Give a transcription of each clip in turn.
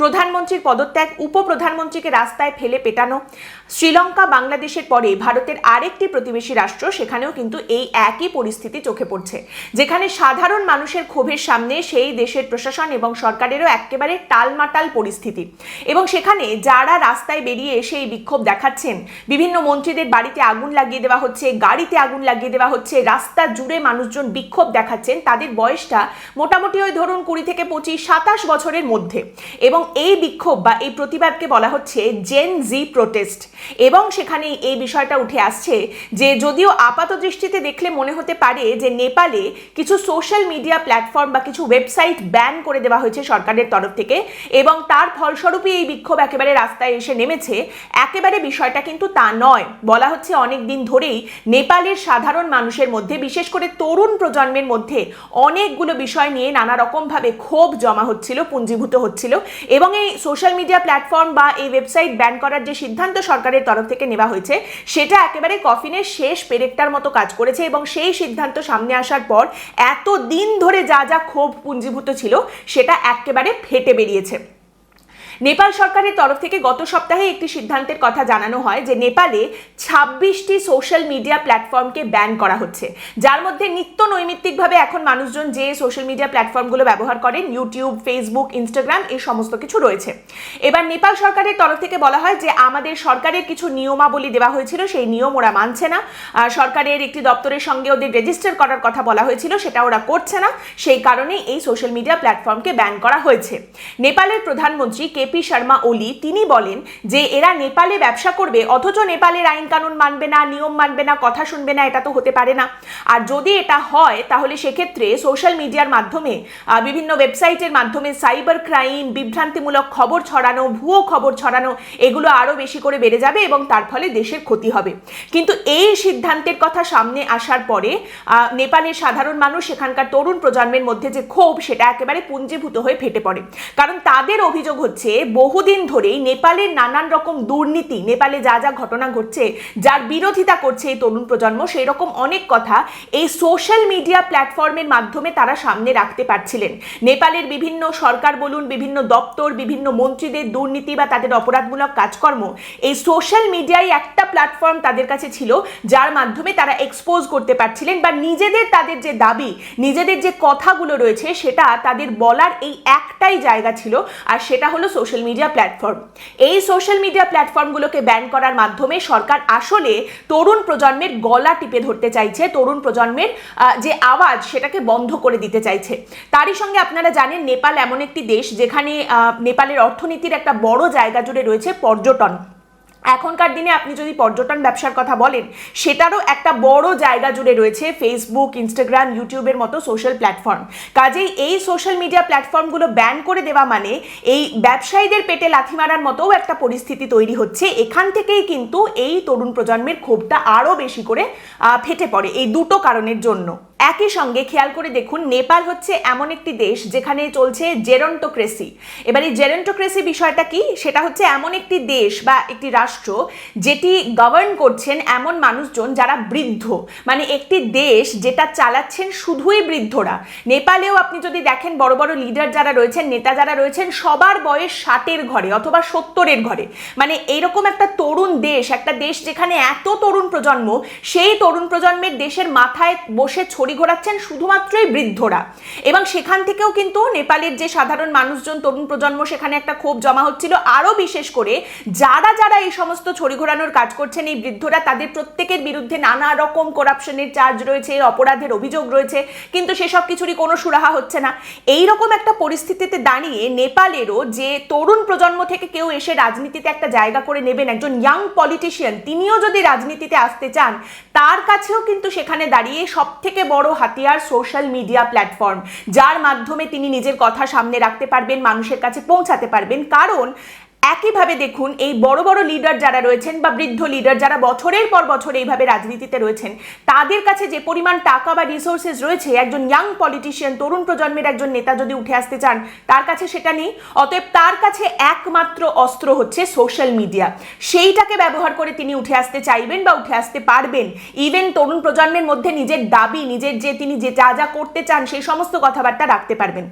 প্রধানমন্ত্রীর পদত্যাগ, উপপ্রধানমন্ত্রীকে রাস্তায় ফেলে পেটানো, শ্রীলঙ্কা, বাংলাদেশের পরে ভারতের আরেকটি প্রতিবেশী রাষ্ট্র, সেখানেও কিন্তু এই একই পরিস্থিতি চোখে পড়ছে, যেখানে সাধারণ মানুষের ক্ষোভের সামনে সেই দেশের প্রশাসন এবং সরকারেরও একেবারে টালমাটাল পরিস্থিতি। এবং সেখানে যারা রাস্তায় বেরিয়ে এসে এই বিক্ষোভ দেখাচ্ছেন, বিভিন্ন মন্ত্রীদের বাড়িতে আগুন লাগিয়ে দেওয়া হচ্ছে, গাড়িতে আগুন লাগিয়ে দেওয়া হচ্ছে, রাস্তা জুড়ে মানুষজন বিক্ষোভ দেখাচ্ছেন, তাদের বয়সটা মোটামুটি ওই ধরুন কুড়ি থেকে পঁচিশ, সাতাশ বছরের মধ্যে। এবং এই বিক্ষোভ বা এই প্রতিবাদকে বলা হচ্ছে জেন জি প্রোটেস্ট এবং সেখানে এই বিষয়টা উঠে আসছে যে যদিও আপাত দৃষ্টিতে দেখলে মনে হতে পারে যে নেপালে কিছু সোশ্যাল মিডিয়া প্ল্যাটফর্ম বা কিছু ওয়েবসাইট ব্যান করে দেওয়া হয়েছে সরকারের তরফ থেকে এবং তার ফলস্বরূপই এই বিক্ষোভ একেবারে রাস্তায় এসে নেমেছে। একেবারে বিষয়টা কিন্তু তা নয়। বলা হচ্ছে অনেক দিন ধরেই নেপালের সাধারণ মানুষের মধ্যে, বিশেষ করে তরুণ প্রজন্মের মধ্যে অনেকগুলো বিষয় নিয়ে নানা রকমভাবে ক্ষোভ জমা হচ্ছিল, পুঞ্জীভূত হচ্ছিল এবং এই সোশ্যাল মিডিয়া প্ল্যাটফর্ম বা এই ওয়েবসাইট ব্যান করার যে সিদ্ধান্ত সরকারের তরফ থেকে নেওয়া হয়েছে, সেটা একেবারে কফিনের শেষ পেরেকটার মতো কাজ করেছে এবং সেই সিদ্ধান্ত সামনে আসার পর এত দিন ধরে যা যা ক্ষোভ পুঞ্জীভূত ছিল, সেটা একেবারে ফেটে বেরিয়েছে। নেপাল সরকারের তরফ থেকে গত সপ্তাহে একটি সিদ্ধান্তের কথা জানানো হয় যে নেপালে ছাব্বিশটি সোশ্যাল মিডিয়া প্ল্যাটফর্মকে ব্যান করা হচ্ছে। যার মধ্যে নিত্য নৈমিত্তিকভাবে এখন মানুষজন যে সোশ্যাল মিডিয়া প্ল্যাটফর্মগুলো ব্যবহার করেন, ইউটিউব, ফেসবুক, ইনস্টাগ্রাম এই সমস্ত কিছু রয়েছে। এবার নেপাল সরকারের তরফ থেকে বলা হয় যে আমাদের সরকারের কিছু নিয়মাবলী দেওয়া হয়েছিল, সেই নিয়ম ওরা মানছে না। সরকারের একটি দপ্তরের সঙ্গে ওদের রেজিস্টার করার কথা বলা হয়েছিল, সেটা ওরা করছে না। সেই কারণে এই সোশ্যাল মিডিয়া প্ল্যাটফর্মকে ব্যান করা হয়েছে। নেপালের প্রধানমন্ত্রী কেপি শর্মা ওলি, তিনি বলেন যে, এরা নেপালে ব্যবসা করবে, অথচ নেপালের আইন কানুন মানবে না, নিয়ম মানবে না, কথা শুনবে না, এটা তো হতে পারে না। আর যদি এটা হয়, তাহলে সেক্ষেত্রে সোশ্যাল মিডিয়ার মাধ্যমে বিভিন্ন ওয়েবসাইটের মাধ্যমে সাইবার ক্রাইম, বিভ্রান্তিমূলক খবর ছড়ানো, ভুয়ো খবর ছড়ানো, এগুলো আরও বেশি করে বেড়ে যাবে এবং তার ফলে দেশের ক্ষতি হবে। কিন্তু এই সিদ্ধান্তের কথা সামনে আসার পরে নেপালের সাধারণ মানুষ সেখানকার তরুণ প্রজন্মের মধ্যে যে ক্ষোভ, সেটা একেবারে পুঞ্জীভূত হয়ে ফেটে পড়ে। কারণ তাদের অভিযোগ হচ্ছে বহুদিন ধরেই নেপালের নানান রকম দুর্নীতি, নেপালে যা যা ঘটনা ঘটছে, যার বিরোধিতা করছে এই তরুণ প্রজন্ম সেই রকম অনেক কথা এই সোশ্যাল মিডিয়া প্ল্যাটফর্মের মাধ্যমে তারা সামনে রাখতে পারছিলেন। নেপালের বিভিন্ন সরকার বলুন, বিভিন্ন দপ্তর, বিভিন্ন মন্ত্রীদের দুর্নীতি বা তাদের অপরাধমূলক কাজকর্ম, এই সোশ্যাল মিডিয়ায় একটা প্ল্যাটফর্ম তাদের কাছে ছিল, যার মাধ্যমে তারা এক্সপোজ করতে পারছিলেন বা নিজেদের তাদের যে দাবি, নিজেদের যে কথাগুলো রয়েছে, সেটা তাদের বলার এই একটাই জায়গা ছিল। আর সেটা হলো সোশ্যাল মিডিয়া প্ল্যাটফর্ম এই সোশ্যাল মিডিয়া প্ল্যাটফর্মগুলোকে ব্যান করার মাধ্যমে সরকার আসলে তরুণ প্রজন্মের গলা টিপে ধরতে চাইছে, তরুণ প্রজন্মের যে আওয়াজ সেটাকে বন্ধ করে দিতে চাইছে। তারই সঙ্গে আপনারা জানেন, নেপাল এমন একটি দেশ যেখানে নেপালের অর্থনীতির একটা বড় জায়গা জুড়ে রয়েছে পর্যটন। এখনকার দিনে আপনি যদি পর্যটন ব্যবসার কথা বলেন, সেটারও একটা বড় জায়গা জুড়ে রয়েছে ফেসবুক ইনস্টাগ্রাম ইউটিউবের মতো সোশ্যাল প্ল্যাটফর্ম কাজেই এই সোশ্যাল মিডিয়া প্ল্যাটফর্মগুলো ব্যান করে দেওয়া মানে এই ব্যবসায়ীদের পেটে লাথি মারার মতোও একটা পরিস্থিতি তৈরি হচ্ছে। এখান থেকেই কিন্তু এই তরুণ প্রজন্মের ক্ষোভটা আরও বেশি করে ফেটে পড়ে। এই দুটো কারণের জন্য। একই সঙ্গে খেয়াল করে দেখুন, নেপাল হচ্ছে এমন একটি দেশ যেখানে চলছে জেরন্টোক্রেসি। এবার এই জেরন্টোক্রেসি বিষয়টা কি? সেটা হচ্ছে এমন একটি দেশ বা একটি রাষ্ট্র যেটি গভর্ন করছেন এমন মানুষজন যারা বৃদ্ধ। মানে একটি দেশ যেটা চালাচ্ছেন শুধুই বৃদ্ধরা। নেপালেও আপনি যদি দেখেন, বড় বড় লিডার যারা রয়েছেন, নেতা যারা রয়েছেন, সবার বয়স ষাটের ঘরে অথবা সত্তরের ঘরে। মানে এইরকম একটা তরুণ দেশ, একটা দেশ যেখানে এত তরুণ প্রজন্ম, সেই তরুণ প্রজন্মের দেশের মাথায় বসে ছড়ি ঘোরাচ্ছেন শুধুমাত্রই বৃদ্ধরা। এবং সেখান থেকেও কিন্তু নেপালের যে সাধারণ মানুষজন, তরুণ প্রজন্ম, সেখানে একটা ক্ষোভ জমা হচ্ছিল। আরও বিশেষ করে যারা যারা এই সমস্ত ছড়ি ঘোরানোর কাজ করছেন, এই বৃদ্ধরা, তাদের প্রত্যেকের বিরুদ্ধে নানা রকম করাপশনের চার্জ রয়েছে, অপরাধের অভিযোগ রয়েছে, কিন্তু সেসব কিছুরই কোনো সুরাহা হচ্ছে না। এই রকম একটা পরিস্থিতিতে দাঁড়িয়ে নেপালেরও যে তরুণ প্রজন্ম থেকে কেউ এসে রাজনীতিতে একটা জায়গা করে নেবেন, একজন ইয়াং পলিটিশিয়ান তিনিও যদি রাজনীতিতে আসতে চান, তার কাছেও কিন্তু সেখানে দাঁড়িয়ে সব থেকে বড় হাতিয়ার সোশ্যাল মিডিয়া প্ল্যাটফর্ম যার মাধ্যমে তিনি নিজের কথা সামনে রাখতে পারবেন, মানুষের কাছে পৌঁছাতে পারবেন। কারণ একইভাবে দেখুন, এই বড় বড় লিডার যারা রয়েছেন বা বৃদ্ধ লিডার যারা বছরের পর বছর এইভাবে রাজনীতিতে রয়েছেন, তাদের কাছে যে পরিমাণ টাকা বা রিসোর্সেস রয়েছে, একজন ইয়াং পলিটিশিয়ান তরুণ প্রজন্মের একজন নেতা যদি উঠে আসতে চান, তার কাছে সেটা নেই, অতএব তার কাছে একমাত্র অস্ত্র হচ্ছে সোশ্যাল মিডিয়া সেইটাকে ব্যবহার করে তিনি উঠে আসতে চাইবেন বা উঠে আসতে পারবেন। ইভেন তরুণ প্রজন্মের মধ্যে নিজের দাবি, নিজের যে তিনি যে যা যা করতে চান, সেই সমস্ত কথাবার্তা রাখতে পারবেন।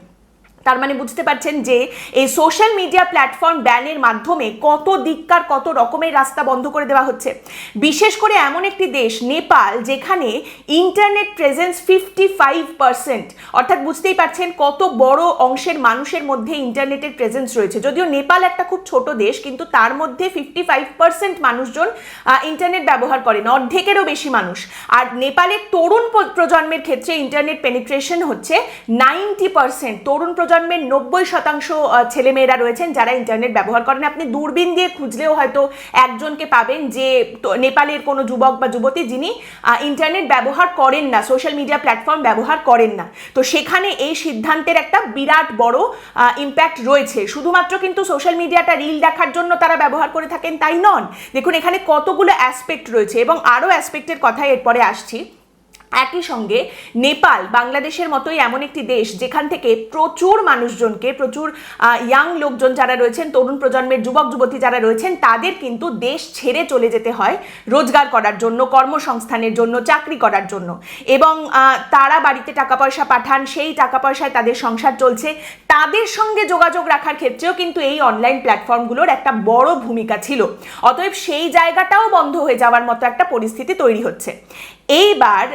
তার মানে বুঝতে পারছেন যে এই সোশ্যাল মিডিয়া প্ল্যাটফর্ম ব্যানের মাধ্যমে কত দিককার, কত রকমের রাস্তা বন্ধ করে দেওয়া হচ্ছে। বিশেষ করে এমন একটি দেশ, নেপাল, যেখানে internet presence fifty five percent অর্থাৎ বুঝতেই পারছেন কত বড় অংশের মানুষের মধ্যে ইন্টারনেটের প্রেজেন্স রয়েছে। যদিও নেপাল একটা খুব ছোট দেশ, কিন্তু তার মধ্যে ফিফটি ফাইভ পার্সেন্ট মানুষজন ইন্টারনেট ব্যবহার করেন। অর্ধেকেরও বেশি মানুষ। আর নেপালের তরুণ প্রজন্মের ক্ষেত্রে ইন্টারনেট পেনিট্রেশন হচ্ছে নাইনটি পার্সেন্ট তরুণ প্রজন্মের নব্বই শতাংশ ছেলেমেয়েরা রয়েছেন যারা ইন্টারনেট ব্যবহার করেন। আপনি দূরবীন দিয়ে খুঁজলেও হয়তো একজনকে পাবেন যে নেপালের কোনো যুবক বা যুবতী যিনি ইন্টারনেট ব্যবহার করেন না সোশ্যাল মিডিয়া প্ল্যাটফর্ম ব্যবহার করেন না। তো সেখানে এই সিদ্ধান্তের একটা বিরাট বড় ইম্প্যাক্ট রয়েছে। শুধুমাত্র কিন্তু সোশ্যাল মিডিয়াটা রিল দেখার জন্য তারা ব্যবহার করে থাকেন তাই নন। দেখুন, এখানে কতগুলো অ্যাসপেক্ট রয়েছে এবং আরও অ্যাসপেক্টের কথা এরপরে আসছি। একই সঙ্গে নেপাল, বাংলাদেশের মতোই এমন একটি দেশ যেখান থেকে প্রচুর মানুষজনকে, প্রচুর ইয়াং লোকজন যারা রয়েছেন, তরুণ প্রজন্মের যুবক, যুবতী যারা রয়েছেন, তাদের কিন্তু দেশ ছেড়ে চলে যেতে হয় রোজগার করার জন্য, কর্মসংস্থানের জন্য, চাকরি করার জন্য। এবং তারা বাড়িতে টাকা পয়সা পাঠান, সেই টাকা পয়সায় তাদের সংসার চলছে। তাদের সঙ্গে যোগাযোগ রাখার ক্ষেত্রেও কিন্তু এই অনলাইন প্ল্যাটফর্মগুলোর একটা বড় ভূমিকা ছিল। অতএব সেই জায়গাটাও বন্ধ হয়ে যাওয়ার মতো একটা পরিস্থিতি তৈরি হচ্ছে। এইবার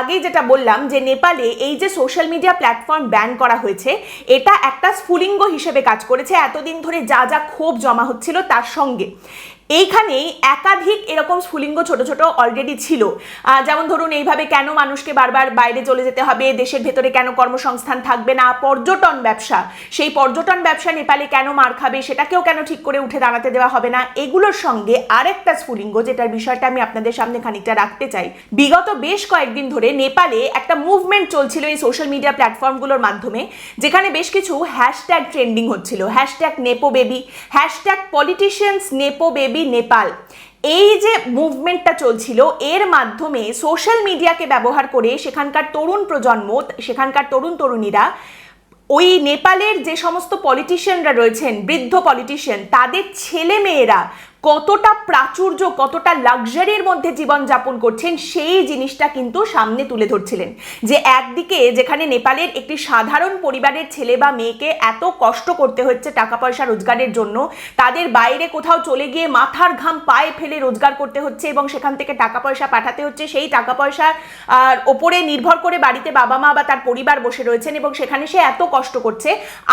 আগে যেটা বললাম যে নেপালে এই যে সোশ্যাল মিডিয়া প্ল্যাটফর্ম ব্যান করা হয়েছে, এটা একটা স্ফুলিঙ্গ হিসেবে কাজ করেছে। এতদিন ধরে যা যা ক্ষোভ জমা হচ্ছিল তার সঙ্গে। এইখানে একাধিক এরকম স্ফুলিঙ্গ ছোট ছোট অলরেডি ছিল। যেমন ধরুন, এইভাবে কেন মানুষকে বারবার বাইরে চলে যেতে হবে? দেশের ভেতরে কেন কর্মসংস্থান থাকবে না? পর্যটন ব্যবসা। সেই পর্যটন ব্যবসা নেপালে কেন মার খাবে? সেটাকেও কেন ঠিক করে উঠে দাঁড়াতে দেওয়া হবে না? এগুলোর সঙ্গে আরেকটা স্ফুলিঙ্গ, যেটার বিষয়টা আমি আপনাদের সামনে খানিকটা রাখতে চাই। বিগত বেশ কয়েকদিন ধরে নেপালে একটা মুভমেন্ট চলছিল এই সোশ্যাল মিডিয়া প্ল্যাটফর্মগুলোর মাধ্যমে, যেখানে বেশ কিছু হ্যাশট্যাগ ট্রেন্ডিং হচ্ছিল। Hashtag nepo baby hashtag politicians nepo baby Nepal. এই যে মুভমেন্টটা চলছিল, এর মাধ্যমে সোশ্যাল মিডিয়াকে ব্যবহার করে সেখানকার তরুণ প্রজন্ম, সেখানকার তরুণ তরুণীরা, ওই নেপালের যে সমস্ত পলিটিশিয়ানরা রয়েছেন, বৃদ্ধ পলিটিশিয়ান তাদের ছেলে মেয়েরা কতটা প্রাচুর্য, কতটা লাক্সারির মধ্যে জীবনযাপন করছেন, সেই জিনিসটা কিন্তু সামনে তুলে ধরছিলেন। যে একদিকে যেখানে নেপালের একটি সাধারণ পরিবারের ছেলে বা মেয়েকে এত কষ্ট করতে হচ্ছে টাকা পয়সা রোজগারের জন্য, তাদের বাইরে কোথাও চলে গিয়ে মাথার ঘাম পায়ে ফেলে রোজগার করতে হচ্ছে এবং সেখান থেকে টাকা পয়সা পাঠাতে হচ্ছে, সেই টাকা পয়সার ওপরে নির্ভর করে বাড়িতে বাবা মা বা তার পরিবার বসে রয়েছেন এবং সেখানে সে এত কষ্ট করছে,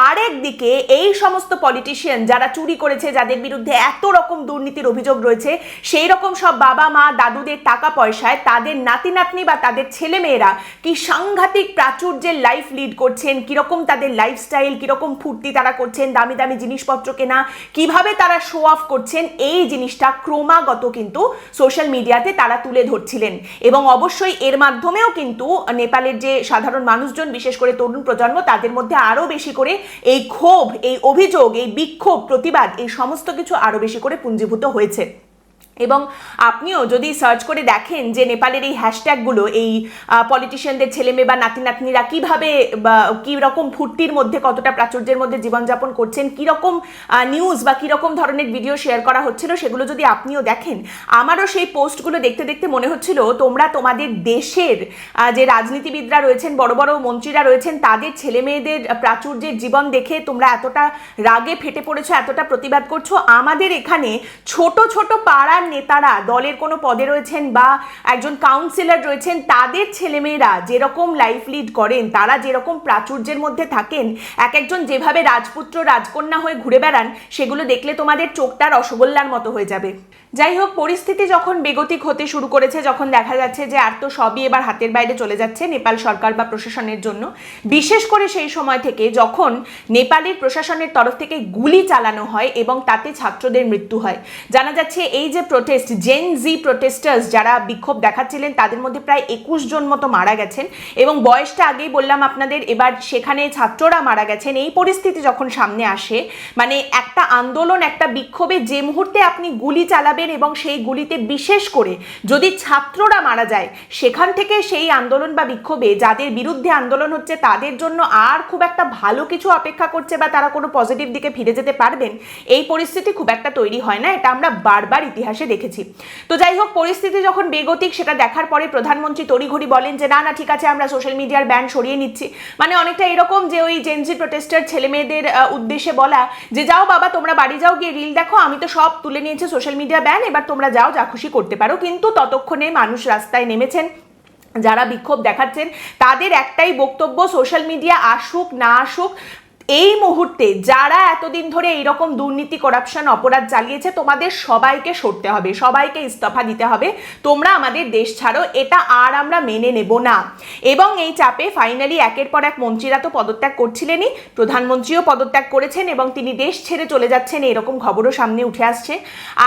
আরেক দিকে এই সমস্ত পলিটিশিয়ান যারা চুরি করেছে, যাদের বিরুদ্ধে এত রকম দুর্নীতির অভিযোগ রয়েছে, সেই রকম সব বাবা মা, দাদুদের টাকা পয়সায় তাদের নাতি নাতনি বা তাদের ছেলে মেয়েরা কি সাংঘাতিক প্রাচুর্যের লাইফ লিড করছেন? কীরকম তাদের লাইফস্টাইল কীরকম ফুর্তি তারা করছেন? দামি দামি জিনিসপত্র কেনা, কীভাবে তারা শো অফ করছেন? এই জিনিসটা ক্রমাগত কিন্তু সোশ্যাল মিডিয়াতে তারা তুলে ধরছিলেন। এবং অবশ্যই এর মাধ্যমেও কিন্তু নেপালের যে সাধারণ মানুষজন, বিশেষ করে তরুণ প্রজন্ম, তাদের মধ্যে আরও বেশি করে এই ক্ষোভ, এই অভিযোগ, এই বিক্ষোভ, প্রতিবাদ, এই সমস্ত কিছু আরও বেশি করে পুঞ্জীভূত হয়েছে। এবং আপনিও যদি সার্চ করে দেখেন যে নেপালের এই হ্যাশট্যাগুলো এই পলিটিশিয়ানদের ছেলে মেয়ে বা নাতি নাতনিরা কীভাবে বা কী রকম ফুর্তির মধ্যে, কতটা প্রাচুর্যের মধ্যে জীবনযাপন করছেন কীরকম নিউজ বা কীরকম ধরনের ভিডিও শেয়ার করা হচ্ছিল, সেগুলো যদি আপনিও দেখেন, আমারও সেই পোস্টগুলো দেখতে দেখতে মনে হচ্ছিল, তোমরা তোমাদের দেশের যে রাজনীতিবিদরা রয়েছেন, বড় বড় মন্ত্রীরা রয়েছেন, তাদের ছেলে মেয়েদের প্রাচুর্যের জীবন দেখে তোমরা এতটা রাগে ফেটে পড়েছো, এতটা প্রতিবাদ করছ, আমাদের এখানে ছোট ছোট পাড়ার নেতারা দলের কোনো পদে রয়েছেন বা একজন কাউন্সিলর রয়েছেন, তাদের ছেলেমেয়েরা যেরকম লাইফ লিড করেন, তারা যেরকম প্রাচুর্যের মধ্যে থাকেন, এক একজন যেভাবে রাজপুত্র, রাজকন্যা হয়ে ঘুরে বেড়ান, সেগুলো দেখলে তোমাদের চোখটা রসগোল্লার মতো হয়ে যাবে। যাই হোক, পরিস্থিতি যখন বেগতিক হতে শুরু করেছে, যখন দেখা যাচ্ছে যে আর তো সবই এবার হাতের বাইরে চলে যাচ্ছে নেপাল সরকার বা প্রশাসনের জন্য, বিশেষ করে সেই সময় থেকে যখন নেপালের প্রশাসনের তরফ থেকে গুলি চালানো হয় এবং তাতে ছাত্রদের মৃত্যু হয়। জানা যাচ্ছে এই যে প্রোটেস্ট জেন জি প্রোটেস্টার্স যারা বিক্ষোভ দেখাচ্ছিলেন, তাদের মধ্যে প্রায় একুশ জন মতো মারা গেছেন। এবং বয়সটা আগেই বললাম আপনাদের, এবার সেখানে ছাত্ররা মারা গেছেন। এই পরিস্থিতি যখন সামনে আসে মানে একটা আন্দোলন, একটা বিক্ষোভে যে মুহূর্তে আপনি গুলি চালাবেন এবং সেই গুলিতে বিশেষ করে যদি ছাত্ররা মারা যায়, সেখান থেকে সেই আন্দোলন বা বিক্ষোভে যাদের বিরুদ্ধে আন্দোলন হচ্ছে, তাদের জন্য আর খুব একটা ভালো কিছু অপেক্ষা করছে বা তারা কোনো পজিটিভ দিকে ফিরে যেতে পারবেন, এই পরিস্থিতি খুব একটা তৈরি হয় না। এটা আমরা বারবার ইতিহাসে দেখেছি। তো যাই হোক, পরিস্থিতি যখন বেগতিক, সেটা দেখার পরে প্রধানমন্ত্রী তড়িঘড়ি বলেন যে, না না, ঠিক আছে, আমরা সোশ্যাল মিডিয়ার ব্যান সরিয়ে নিচ্ছি। মানে অনেকটা এরকম যে, ওই জেনজি প্রোটেস্টার ছেলে মেয়েদের উদ্দেশ্যে বলা যে, যাও বাবা, তোমরা বাড়ি যাও, গিয়ে রিল দেখো, আমি তো সব তুলে নিয়েছি সোশ্যাল মিডিয়া ব্যান এবার তোমরা যাও, যা খুশি করতে পারো। কিন্তু ততক্ষণে মানুষ রাস্তায় নেমেছেন। যারা বিক্ষোভ দেখাচ্ছেন, তাদের একটাই বক্তব্য সোশ্যাল মিডিয়া আসুক, না আসুক এই মুহূর্তে যারা এতদিন ধরে এইরকম দুর্নীতি করাপশন অপরাধ চালিয়েছে, তোমাদের সবাইকে সরতে হবে, সবাইকে ইস্তফা দিতে হবে। তোমরা আমাদের দেশ ছাড়ো, এটা আর আমরা মেনে নেব না। এবং এই চাপে ফাইনালি একের পর এক মন্ত্রীরা তো পদত্যাগ করছিলেনই, প্রধানমন্ত্রীও পদত্যাগ করেছেন এবং তিনি দেশ ছেড়ে চলে যাচ্ছেন, এরকম খবরও সামনে উঠে আসছে।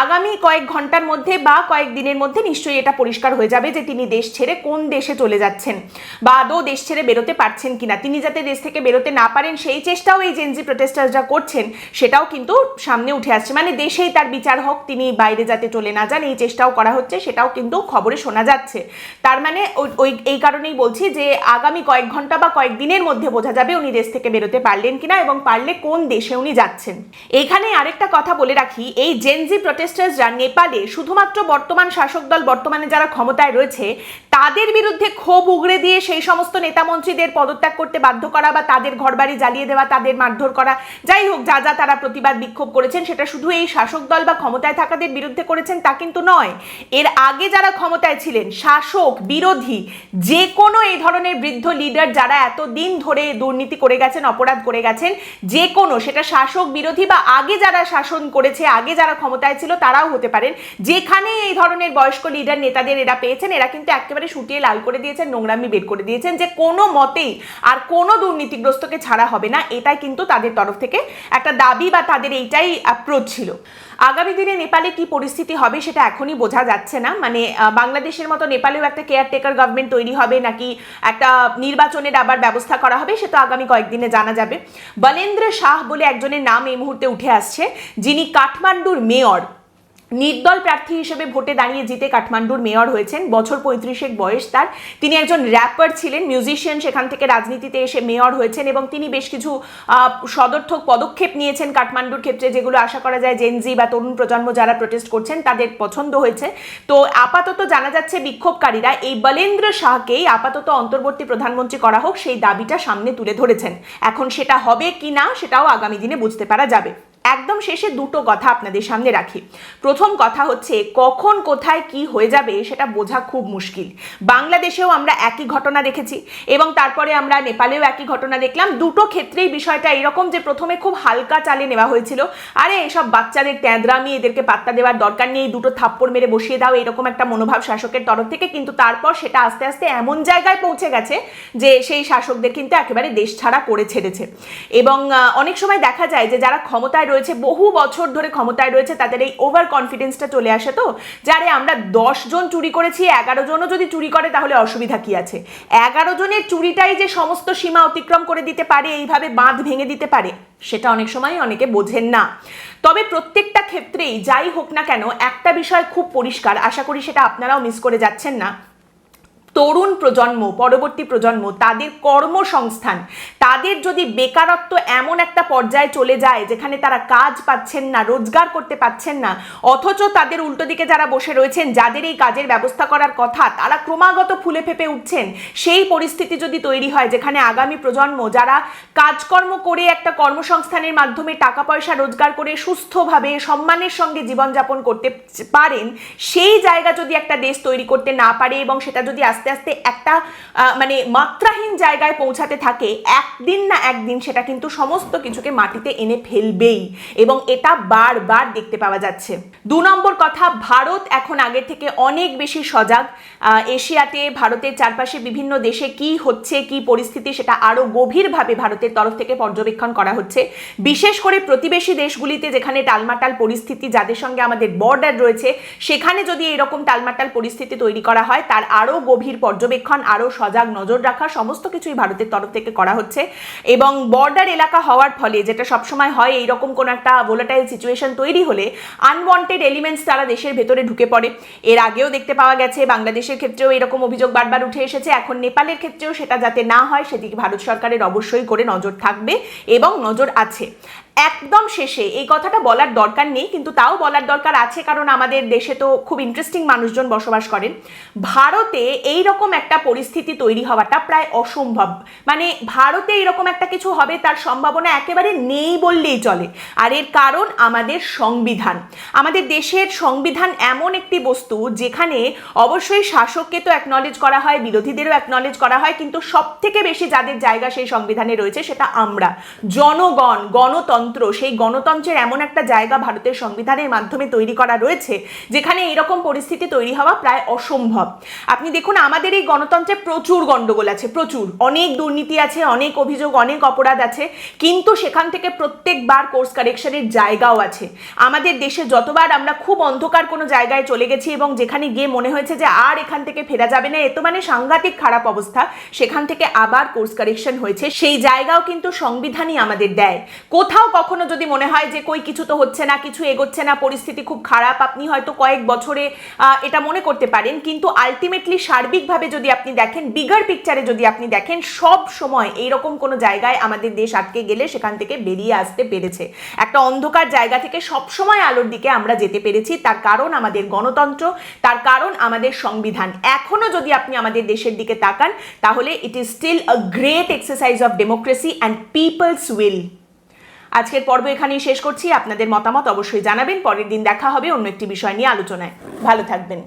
আগামী কয়েক ঘণ্টার মধ্যে বা কয়েক দিনের মধ্যে নিশ্চয়ই এটা পরিষ্কার হয়ে যাবে যে তিনি দেশ ছেড়ে কোন দেশে চলে যাচ্ছেন, বা আদৌ দেশ ছেড়ে বেরোতে পারছেন কিনা। তিনি যাতে দেশ থেকে বেরোতে না পারেন, সেই চেষ্টাও এই জেনজি প্রোটেস্টার্সরা করছেন, সেটাও কিন্তু সামনে উঠে আসছে। মানে দেশেই তার বিচার হোক, তিনি বাইরে যাতে চলে না যান, এই চেষ্টাও করা হচ্ছে, সেটাও কিন্তু খবরে শোনা যাচ্ছে। তার মানে ওই- এই কারণেই বলছি যে আগামী কয়েক ঘণ্টা বা কয়েক দিনের মধ্যে বোঝা যাবে উনি দেশ থেকে বেরোতে পারলেন কিনা এবং পারলে কোন দেশে উনি যাচ্ছেন। এখানে আরেকটা কথা বলে রাখি, এই জেনজি প্রোটেস্টার্সরা নেপালে শুধুমাত্র বর্তমান শাসক দল, বর্তমানে যারা ক্ষমতায় রয়েছে, তাদের বিরুদ্ধে ক্ষোভ উগড়ে দিয়ে সেই সমস্ত নেতামন্ত্রীদের পদত্যাগ করতে বাধ্য করা বা তাদের ঘরবাড়ি জ্বালিয়ে দেওয়া তাদের মারধর করা। যাই হোক, যা যা তারা প্রতিবাদ বিক্ষোভ করেছেন, সেটা শুধু এই শাসক দল বা ক্ষমতায় থাকাদের বিরুদ্ধে করেছেন তা কিন্তু নয়। এর আগে যারা ক্ষমতায় ছিলেন, শাসক, বিরোধী, যে কোনো এই ধরনের বৃদ্ধ লিডার যারা এত দিন ধরে দুর্নীতি করে গেছেন, অপরাধ করে গেছেন, যে কোনো, সেটা শাসক, বিরোধী বা আগে যারা শাসন করেছে, আগে যারা ক্ষমতায় ছিল, তারাও হতে পারেন। যেখানে এই ধরনের বয়স্ক লিডার নেতাদের এরা পেয়েছেন, এরা কিন্তু একেবারে শুটিয়ে লাল করে দিয়েছেন, নোংরামি বের করে দিয়েছেন যে কোনো মতেই আর কোনো দুর্নীতিগ্রস্তকে ছাড়া হবে না। এটাই কিন্তু তাদের তরফ থেকে একটা দাবি বা তাদের এইটাই অ্যাপ্রোচ ছিল। আগামী দিনে নেপালে কি পরিস্থিতি হবে সেটা এখনই বোঝা যাচ্ছে না। মানে বাংলাদেশের মতো নেপালেও একটা কেয়ারটেকার গভর্নমেন্ট তৈরি হবে নাকি একটা নির্বাচনের আবার ব্যবস্থা করা হবে সেটা আগামী কয়েকদিনে জানা যাবে। বলেন্দ্র শাহ বলে একজনের নাম এই মুহূর্তে উঠে আসছে, যিনি কাঠমান্ডুর মেয়র। নির্দল প্রার্থী হিসেবে ভোটে দাঁড়িয়ে জিতে কাঠমান্ডুর মেয়র হয়েছেন। বছর পঁয়ত্রিশের বয়স তার। তিনি একজন র্যাপার ছিলেন, মিউজিশিয়ান, সেখান থেকে রাজনীতিতে এসে মেয়র হয়েছেন এবং তিনি বেশ কিছু সদর্থক পদক্ষেপ নিয়েছেন কাঠমান্ডুর ক্ষেত্রে, যেগুলো আশা করা যায় জেনজি বা তরুণ প্রজন্ম যারা প্রোটেস্ট করছেন তাদের পছন্দ হয়েছে। তো আপাতত জানা যাচ্ছে বিক্ষোভকারীরা এই বলেন্দ্র শাহকেই আপাতত অন্তর্বর্তী প্রধানমন্ত্রী করা হোক, সেই দাবিটা সামনে তুলে ধরেছেন। এখন সেটা হবে কি না, সেটাও আগামী দিনে বুঝতে পারা যাবে। একদম শেষে দুটো কথা আপনাদের সামনে রাখি। প্রথম কথা হচ্ছে, কখন কোথায় কি হয়ে যাবে সেটা বোঝা খুব মুশকিল। বাংলাদেশেও আমরা একই ঘটনা দেখেছি এবং তারপরে আমরা নেপালেও একই ঘটনা দেখলাম। দুটো ক্ষেত্রেই বিষয়টা এরকম যে প্রথমে খুব হালকা চালে নেওয়া হয়েছিল। আরে, এসব বাচ্চাদের ট্যাঁদরামি, এদেরকে পাত্তা দেওয়ার দরকার নেই, দুটো থাপ্পড় মেরে বসিয়ে দাও, এরকম একটা মনোভাব শাসকের তরফ থেকে। কিন্তু তারপর সেটা আস্তে আস্তে এমন জায়গায় পৌঁছে গেছে যে সেই শাসকদের কিন্তু একেবারে দেশ ছাড়া করে ছেড়েছে। এবং অনেক সময় দেখা যায় যে যারা ক্ষমতায় রয়েছে, বহু বছর ধরে ক্ষমতায় রয়েছে, তাদের এই ওভার কনফিডেন্সটা চলে আসে তো? যারে আমরা দশ জন চুরি করেছি, এগারো জনও যদি চুরি করে, তাহলে অসুবিধা কি আছে? এগারো জনের চুরিটাই যে সমস্ত সীমা অতিক্রম করে দিতে পারে, এইভাবে বাঁধ ভেঙে দিতে পারে, সেটা অনেক সময় অনেকে বোঝেন না। তবে প্রত্যেকটা ক্ষেত্রেই, যাই হোক না কেন, একটা বিষয় খুব পরিষ্কার, আশা করি সেটা আপনারাও মিস করে যাচ্ছেন না। তরুণ প্রজন্ম, পরবর্তী প্রজন্ম, তাদের কর্মসংস্থান, তাদের যদি বেকারত্ব এমন একটা পর্যায়ে চলে যায় যেখানে তারা কাজ পাচ্ছেন না, রোজগার করতে পাচ্ছেন না, অথচ তাদের উল্টো দিকে যারা বসে রয়েছেন, যাদের এই কাজের ব্যবস্থা করার কথা, তারা ক্রমাগত ফুলে ফেপে উঠছেন। সেই পরিস্থিতি যদি তৈরি হয় যেখানে আগামী প্রজন্ম যারা কাজকর্ম করে একটা কর্মসংস্থানের মাধ্যমে টাকা পয়সা রোজগার করে সুস্থভাবে সম্মানের সঙ্গে জীবনযাপন করতে পারেন, সেই জায়গা যদি একটা দেশ তৈরি করতে না পারে এবং সেটা যদি আস্তে আস্তে আস্তে একটা মানে মাত্রাহীন জায়গায় পৌঁছাতে থাকে, একদিন না একদিন সেটা কিন্তু সমস্ত কিছুকে মাটিতে এনে ফেলবেই এবং এটা বারবার দেখতে পাওয়া যাচ্ছে। দু নম্বর কথা, ভারত এখন আগের থেকে অনেক বেশি সজাগ। এশিয়াতে, ভারতের চারপাশে বিভিন্ন দেশে কি হচ্ছে, কি পরিস্থিতি সেটা আরও গভীরভাবে ভারতের তরফ থেকে পর্যবেক্ষণ করা হচ্ছে। বিশেষ করে প্রতিবেশী দেশগুলিতে যেখানে টালমাটাল পরিস্থিতি, যাদের সঙ্গে আমাদের বর্ডার রয়েছে, সেখানে যদি এরকম টালমাটাল পরিস্থিতি তৈরি করা হয়, তার আরও গভীর পর্যবেক্ষণ, আরও সজাগ নজর রাখা, সমস্ত কিছুই ভারতের তরফ থেকে করা হচ্ছে এবং বর্ডার এলাকা হওয়ার ফলে যেটা সবসময় হয়, এইরকম কোনো একটা ভোলাটাইল সিচুয়েশন তৈরি হলে আনওয়ান্টেড এলিমেন্টস তারা দেশের ভেতরে ঢুকে পড়ে। এর আগেও দেখতে পাওয়া গেছে, বাংলাদেশের ক্ষেত্রেও এরকম অভিযোগ বারবার উঠে এসেছে। এখন নেপালের ক্ষেত্রেও সেটা যাতে না হয়, সেদিকে ভারত সরকারের অবশ্যই করে নজর থাকবে এবং নজর আছে। একদম শেষে, এই কথাটা বলার দরকার নেই, কিন্তু তাও বলার দরকার আছে, কারণ আমাদের দেশে তো খুব ইন্টারেস্টিং মানুষজন বসবাস করেন। ভারতে এই রকম একটা পরিস্থিতি তৈরি হওয়াটা প্রায় অসম্ভব। মানে ভারতে এরকম একটা কিছু হবে, তার সম্ভাবনা একেবারে নেই বললেই চলে। আর এর কারণ আমাদের সংবিধান। আমাদের দেশের সংবিধান এমন একটি বস্তু, যেখানে অবশ্যই শাসককে তো অ্যাকনলেজ করা হয়, বিরোধীদেরও অ্যাকনলেজ করা হয়, কিন্তু সব থেকে বেশি যাদের জায়গা সেই সংবিধানে রয়েছে, সেটা আমরা। জনগণ, গণতন্ত্র সেই গণতন্ত্রের এমন একটা জায়গা ভারতের সংবিধানের মাধ্যমে তৈরি করা রয়েছে, যেখানে এরকম পরিস্থিতি তৈরি হওয়া প্রায় অসম্ভব। আপনি দেখুন, আমাদের এই গণতন্ত্রে প্রচুর গন্ডগোল আছে, প্রচুর। অনেক দুর্নীতি আছে, অনেক অভিযোগ, অনেক অপরাধ আছে, কিন্তু সেখান থেকে প্রত্যেকবার কোর্স কারেকশনের জায়গাও আছে। আমাদের দেশে যতবার আমরা খুব অন্ধকার কোনো জায়গায় চলে গেছি এবং যেখানে গিয়ে মনে হয়েছে যে আর এখান থেকে ফেরা যাবে না এত মানে সাংঘাতিক খারাপ অবস্থা, সেখান থেকে আবার কোর্স কারেকশন হয়েছে। সেই জায়গাও কিন্তু সংবিধানই আমাদের দেয়। কোথাও কখনো যদি মনে হয় যে কই কিছু তো হচ্ছে না, কিছু এগোচ্ছে না, পরিস্থিতি খুব খারাপ, আপনি হয়তো কয়েক বছরে এটা মনে করতে পারেন। কিন্তু আলটিমেটলি সার্বিকভাবে যদি আপনি দেখেন বিগার পিকচারে যদি আপনি দেখেন, সব সময় এইরকম কোনো জায়গায় আমাদের দেশ আটকে গেলে সেখান থেকে বেরিয়ে আসতে পেরেছে। একটা অন্ধকার জায়গা থেকে সব সময় আলোর দিকে আমরা যেতে পেরেছি। তার কারণ আমাদের গণতন্ত্র, তার কারণ আমাদের সংবিধান। এখনও যদি আপনি আমাদের দেশের দিকে তাকান, তাহলে it is still a great exercise of democracy and people's will আজকের পর্ব এখানেই শেষ করছি। আপনাদের মতামত অবশ্যই জানাবেন। পরের দিন দেখা হবে অন্য একটি বিষয় নিয়ে আলোচনায়। ভালো থাকবেন।